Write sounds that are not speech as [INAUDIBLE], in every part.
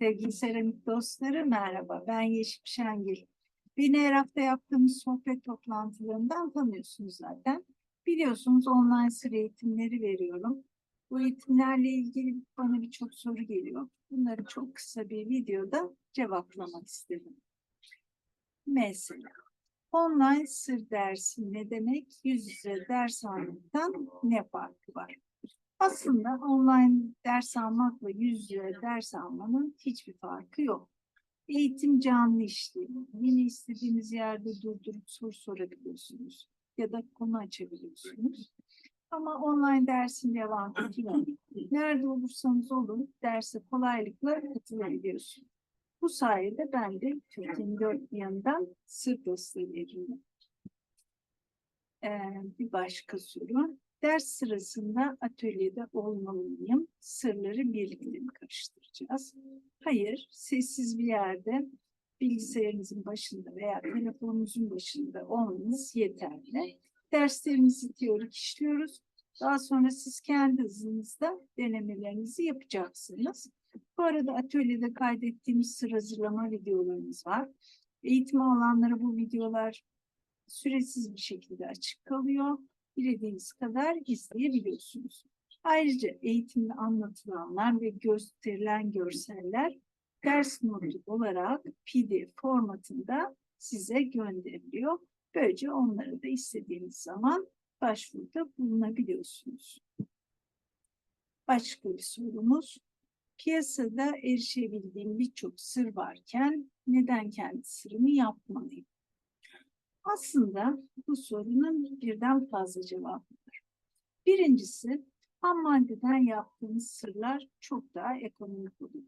Sevgili seramik dostları merhaba. Ben Yeşim Şengil. Beni her hafta yaptığımız sohbet toplantılarından tanıyorsunuz zaten. Biliyorsunuz online sıra eğitimleri veriyorum. Bu eğitimlerle ilgili bana birçok soru geliyor. Bunları çok kısa bir videoda cevaplamak istedim. Mesela online sır dersi ne demek? Yüz yüze ders almaktan ne farkı var? Aslında online ders almakla yüz yüze ders almanın hiçbir farkı yok. Eğitim canlı işlemi. Yine istediğiniz yerde durdurup soru sorabiliyorsunuz ya da konu açabiliyorsunuz. Ama online dersin devam ediyor. Nerede olursanız olun derse kolaylıkla katılabiliyorsunuz. Bu sayede ben de Türkiye'nin dört bir yanından sır dostları veriyorum. Ee, bir başka soru. Ders sırasında atölyede olmalı mıyım? Sırları birlikte mi karıştıracağız? Hayır, sessiz bir yerde bilgisayarınızın başında veya telefonunuzun başında olmanız yeterli. Derslerimizi teorik işliyoruz. Daha sonra siz kendi hızınızda denemelerinizi yapacaksınız. Bu arada atölyede kaydettiğimiz sır hazırlama videolarımız var. Eğitim alanlara bu videolar süresiz bir şekilde açık kalıyor dilediğiniz kadar izleyebiliyorsunuz. Ayrıca eğitimde anlatılanlar ve gösterilen görseller ders notu olarak PDF formatında size gönderiliyor. Böylece onları da istediğiniz zaman başvuruda bulunabiliyorsunuz. Başka bir sorumuz. Piyasada erişebildiğim birçok sır varken neden kendi sırrımı yapmalıyım? Aslında bu sorunun birden fazla cevabı var. Birincisi, ham maddeden yaptığınız sırlar çok daha ekonomik oluyor.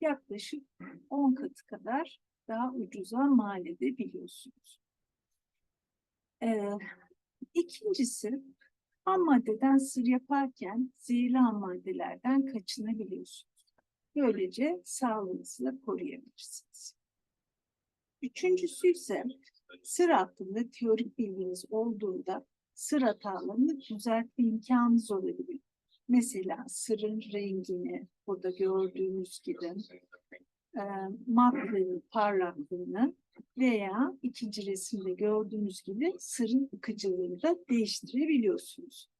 Yaklaşık 10 katı kadar daha ucuza mal edebiliyorsunuz. Ee, ikincisi, ham maddeden sır yaparken zehirli ham maddelerden kaçınabiliyorsunuz. Böylece sağlığınızı koruyabilirsiniz. Üçüncüsü ise sır hakkında teorik bilginiz olduğunda sır hatalarını düzeltme imkanınız olabilir. Mesela sırın rengini burada gördüğünüz gibi e, matlığını, parlaklığını veya ikinci resimde gördüğünüz gibi sırın akıcılığını da değiştirebiliyorsunuz.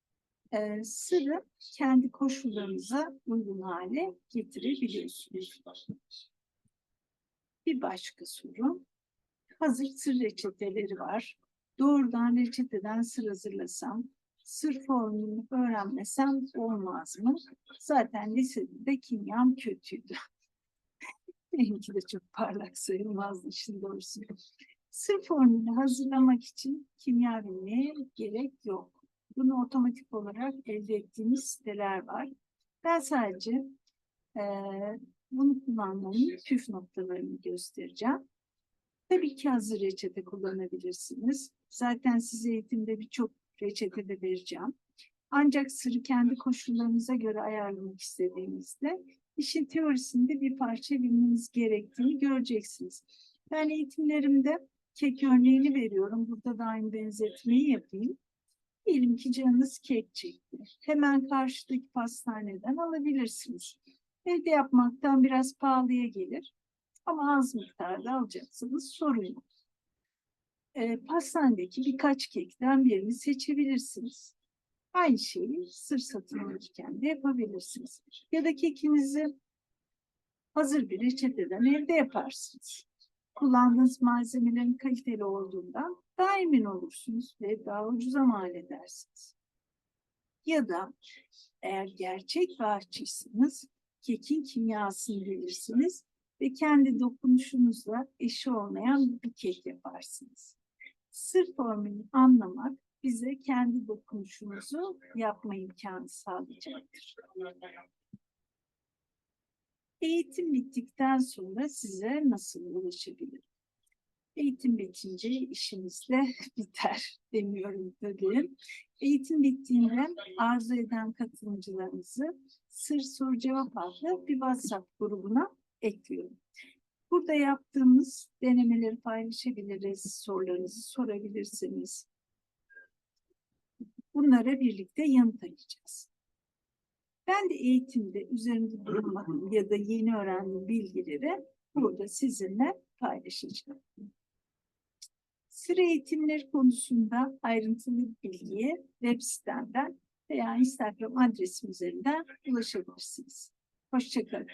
E, sırı kendi koşullarınıza uygun hale getirebiliyorsunuz. Bir başka soru hazır sır reçeteleri var. Doğrudan reçeteden sır hazırlasam, sır formülünü öğrenmesem olmaz mı? Zaten lisede de kimyam kötüydü. [LAUGHS] Benimki de çok parlak sayılmazdı işin doğrusu. Sır formülünü hazırlamak için kimya bilmeye gerek yok. Bunu otomatik olarak elde ettiğimiz siteler var. Ben sadece e, bunu kullanmanın püf noktalarını göstereceğim. Tabii ki hazır reçete kullanabilirsiniz. Zaten size eğitimde birçok reçete de vereceğim. Ancak sırrı kendi koşullarınıza göre ayarlamak istediğinizde işin teorisinde bir parça bilmeniz gerektiğini göreceksiniz. Ben eğitimlerimde kek örneğini veriyorum. Burada da aynı benzetmeyi yapayım. Diyelim ki canınız kek çekti. Hemen karşıdaki pastaneden alabilirsiniz. Evde yapmaktan biraz pahalıya gelir. Ama az miktarda alacaksınız sorun yok. E, pastanedeki birkaç kekten birini seçebilirsiniz. Aynı şeyi sır satın alırken de yapabilirsiniz. Ya da kekinizi hazır bir reçeteden evde yaparsınız. Kullandığınız malzemelerin kaliteli olduğundan daha emin olursunuz ve daha ucuza mal edersiniz. Ya da eğer gerçek bir aşçıysanız kekin kimyasını bilirsiniz ve kendi dokunuşunuzla eşi olmayan bir kek yaparsınız. Sır formülünü anlamak bize kendi dokunuşumuzu yapma imkanı sağlayacaktır. Eğitim bittikten sonra size nasıl ulaşabilirim? Eğitim bitince işimiz de [LAUGHS] biter demiyorum tabii. Eğitim bittiğinde arzu eden katılımcılarımızı Sır Soru Cevap adlı bir WhatsApp grubuna ekliyorum. Burada yaptığımız denemeleri paylaşabiliriz, sorularınızı sorabilirsiniz. Bunlara birlikte yanıt arayacağız. Ben de eğitimde üzerinde durmak ya da yeni öğrendiğim bilgileri burada sizinle paylaşacağım. Sıra eğitimleri konusunda ayrıntılı bilgiye web sitemden veya Instagram adresim üzerinden ulaşabilirsiniz. Hoşçakalın.